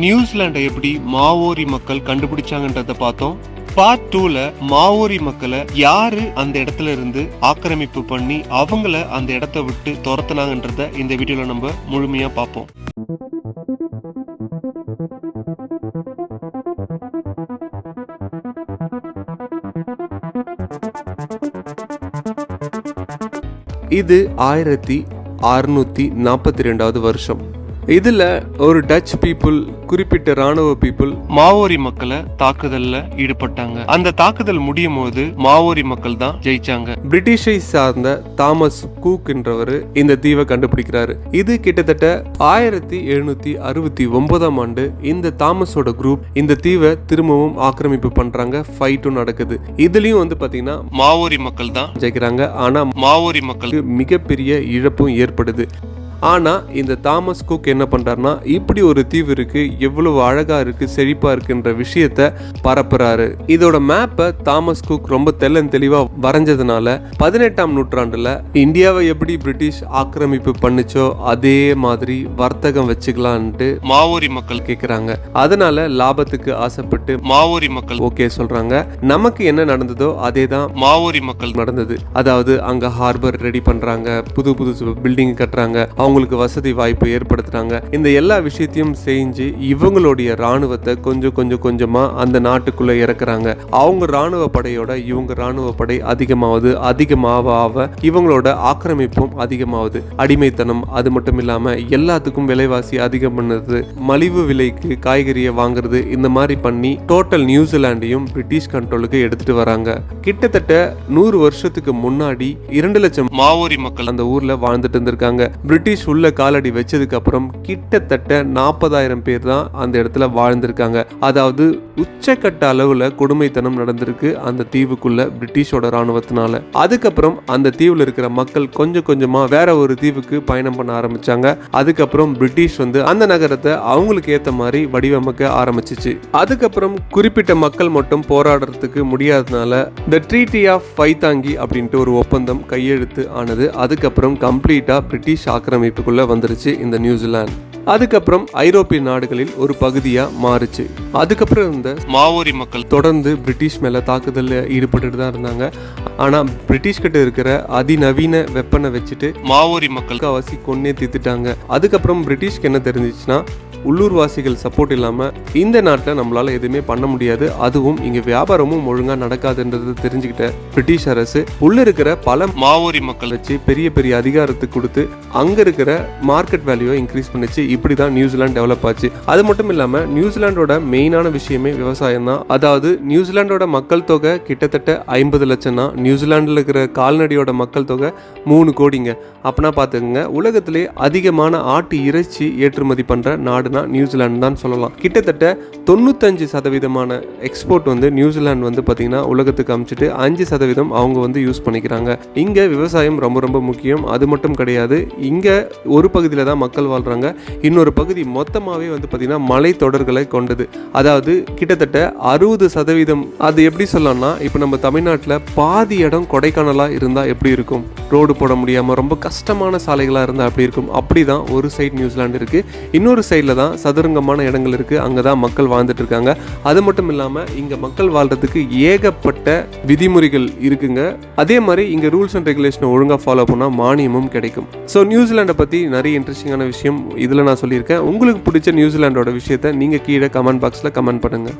நியூசிலாண்டை எப்படி மாவோரி மக்கள் கண்டுபிடிச்சாங்கன்றத பார்த்தோம். பார்ட் டூல மாவோரி மக்களை யாரு அந்த இடத்துல இருந்து ஆக்கிரமிப்பு பண்ணி அவங்கள அந்த இடத்த விட்டு துரத்துனாங்கன்றத இந்த வீடியோல நம்ம முழுமையா பார்ப்போம். இது ஆயிரத்தி அறுநூத்தி நாற்பத்தி ரெண்டாவது வருஷம். இதில் ஒரு டச் பீப்புள் குறிப்பிட்ட ராணுவ பீப்புள் மாவோரி மக்களை தாக்குதல்ல ஈடுபட்டாங்க. அந்த தாக்குதல் முடியும் போது மாவோரி மக்கள் தான் ஜெயிச்சாங்க. பிரிட்டிஷை சார்ந்த தாமஸ் கூக் என்றவர் இந்த தீவை கண்டுபிடிக்கிறாரு. இது கிட்டத்தட்ட ஆயிரத்தி எழுநூத்தி அறுபத்தி ஒன்பதாம் ஆண்டு இந்த தாமஸோட குரூப் இந்த தீவை திரும்பவும் ஆக்கிரமிப்பு பண்றாங்க ஃபைட்டும் நடக்குது. இதுலயும் வந்து பாத்தீங்கன்னா மாவோரி மக்கள் தான் ஜெயிக்கிறாங்க. ஆனா மாவோரி மக்களுக்கு மிகப்பெரிய இழப்பும் ஏற்படுது. ஆனால் இந்த தாமஸ் குக் என்ன பண்ணுறாருனா இப்படி ஒரு தீவு இருக்குது எவ்வளவு அழகாக இருக்குது செழிப்பாக இருக்குன்ற விஷயத்த பரப்புறாரு. இதோட மேப்பை தாமஸ் குக் ரொம்ப தெல்லன் தெளிவாக வரைஞ்சதுனால பதினெட்டாம் நூற்றாண்டில் இந்தியாவை எப்படி பிரிட்டிஷ் ஆக்கிரமிப்பு பண்ணுச்சோ அதே மாதிரி வர்த்தகம் வச்சுக்கலான்ட்டு மாவோரி மக்கள் கேட்குறாங்க அதனால லாபத்துக்கு ஆசைப்பட்டு மாவோரி மக்கள் ஓகே சொல்றாங்க. நமக்கு என்ன நடந்ததோ அதே தான் மாவோரி மக்கள் நடந்தது. அதாவது அங்க ஹார்பர் ரெடி பண்றாங்க புது புது பில்டிங் கட்டுறாங்க. அவங்க அவங்களுக்கு வசதி வாய்ப்பு ஏற்படுத்துறாங்க. இந்த எல்லா விஷயத்தையும் செஞ்சு இவங்களுடைய ராணுவத்தை கொஞ்சம் கொஞ்சம் கொஞ்சமா அந்த நாட்டுக்குள்ள இறக்குறாங்க. அவங்க ராணுவ படையோட இவங்க ராணுவ படை அதிகமாவது அதிகமாக ஆக இவங்களோட ஆக்கிரமிப்பும் அதிகமாகுது அடிமைத்தனம் அது மட்டும் இல்லாம எல்லாத்துக்கும் விலைவாசி அதிகம் பண்ணுறது மலிவு விலைக்கு காய்கறியை வாங்குறது இந்த மாதிரி பண்ணி டோட்டல் நியூசிலாண்டையும் பிரிட்டிஷ் கண்ட்ரோலுக்கு எடுத்துட்டு வராங்க. கிட்டத்தட்ட நூறு வருஷத்துக்கு முன்னாடி இரண்டு லட்சம் மாவோரி மக்கள் அந்த ஊர்ல வாழ்ந்துட்டு இருந்திருக்காங்க. பிரிட்டிஷ் உள்ள காலடி வச்சதுக்கு அப்புறம் கிட்டத்தட்ட நாற்பதாயிரம் பேர் தான் அந்த இடத்துல வாழ்ந்திருக்காங்க. அதாவது உச்சக்கட்ட அளவுல கொடுமைத்தனம் நடந்திருக்கு அந்த தீவுக்குள்ள பிரிட்டிஷோட ராணுவத்தினால அதுக்கப்புறம் அந்த தீவுல இருக்கிற மக்கள் கொஞ்சம் கொஞ்சமா வேற ஒரு தீவுக்கு பயணம் பண்ண ஆரம்பிச்சாங்க. அதுக்கப்புறம் பிரிட்டிஷ் வந்து அந்த நகரத்தை அவங்களுக்கு ஏத்த மாதிரி வடிவமைக்க ஆரம்பிச்சிச்சு. அதுக்கப்புறம் குறிப்பிட்ட மக்கள் மட்டும் போராடுறதுக்கு முடியாததுனால த ட்ரீட்டி ஆஃப் பைத்தாங்கி அப்படின்ட்டு ஒரு ஒப்பந்தம் கையெழுத்து ஆனது. அதுக்கப்புறம் கம்ப்ளீட்டா பிரிட்டிஷ் ஆக்கிரமிப்புக்குள்ள வந்துருச்சு இந்த நியூசிலாந்து. அதுக்கப்புறம் ஐரோப்பிய நாடுகளில் ஒரு பகுதியா மாறுச்சு. அதுக்கப்புறம் இருந்த மாவோரி மக்கள் தொடர்ந்து பிரிட்டிஷ் மேல தாக்குதல்ல ஈடுபட்டுட்டு தான் இருந்தாங்க. ஆனா பிரிட்டிஷ் கிட்ட இருக்கிற அதிநவீன வெப்பனை வச்சுட்டு மாவோரி மக்களுக்கு அவசி கொன்னே தீத்துட்டாங்க அதுக்கப்புறம் பிரிட்டிஷ்க்கு என்ன தெரிஞ்சிச்சுன்னா உள்ளூர்வாசிகள் சப்போர்ட் இல்லாம இந்த நாட்டில் நம்மளால எதுவுமே பண்ண முடியாது. அதுவும் இங்க வியாபாரமும் ஒழுங்கா நடக்காதுன்றது தெரிஞ்சுக்கிட்ட பிரிட்டிஷ் அரசு உள்ள இருக்கிற பல மாவோரி மக்கள் வச்சு பெரிய பெரிய அதிகாரத்துக்கு கொடுத்து அங்க இருக்கிற மார்க்கெட் வேல்யூவை இன்க்ரீஸ் பண்ணிச்சு. இப்படி தான் நியூசிலாந்து டெவலப் ஆச்சு. அது மட்டும் இல்லாமல் நியூசிலாண்டோட மெயினான விஷயமே விவசாயம் தான் அதாவது நியூசிலாண்டோட மக்கள் தொகை கிட்டத்தட்ட ஐம்பது லட்சம் தான் நியூசிலாண்டில் இருக்கிற கால்நடையோட மக்கள் தொகை மூணு கோடிங்க. அப்படின்னா பார்த்துக்கோங்க உலகத்திலே அதிகமான ஆட்டு இறைச்சி ஏற்றுமதி பண்ணுற நாடுனா நியூசிலாந்து தான் சொல்லலாம். கிட்டத்தட்ட தொண்ணூத்தஞ்சு சதவீதமான எக்ஸ்போர்ட் வந்து நியூசிலாந்து வந்து பார்த்தீங்கன்னா உலகத்துக்கு அமைச்சிட்டு அஞ்சு சதவீதம் அவங்க வந்து யூஸ் பண்ணிக்கிறாங்க. இங்கே விவசாயம் ரொம்ப ரொம்ப முக்கியம். அது மட்டும் கிடையாது இங்கே ஒரு பகுதியில் தான் மக்கள் வாழ்கிறாங்க இன்னொரு பகுதி மொத்தமாகவே வந்து பார்த்திங்கன்னா மலை தொடர்களை கொண்டது. அதாவது கிட்டத்தட்ட அறுபது சதவீதம் அது எப்படி சொல்லலாம்னா இப்போ நம்ம தமிழ்நாட்டில் பாதி இடம் கொடைக்கானலாக இருந்தால் எப்படி இருக்கும்? ரோடு போட முடியாமல் ரொம்ப கஷ்டமான சாலைகளாக இருந்தால் அப்படி இருக்கும். அப்படி தான் ஒரு சைடு நியூசிலாந்து இருக்குது இன்னொரு சைடில் தான் சதுரங்கமான இடங்கள் இருக்குது அங்கே தான் மக்கள் வாழ்ந்துட்டு இருக்காங்க. அது மட்டும் இல்லாமல் இங்கே மக்கள் வாழ்கிறதுக்கு ஏகப்பட்ட விதிமுறைகள் இருக்குங்க. அதே மாதிரி இங்கே ரூல்ஸ் அண்ட் ரெகுலேஷனை ஒழுங்காக ஃபாலோ பண்ணால் மானியமும் கிடைக்கும். ஸோ நியூசிலாண்டை பற்றி நிறைய இன்ட்ரெஸ்டிங்கான விஷயம் இதில் நான் சொல்லியிருக்கேன். உங்களுக்கு பிடிச்ச நியூசிலாண்டோட விஷயத்தை நீங்கள் கீழே கமெண்ட் பாக்ஸில் கமெண்ட் பண்ணுங்கள்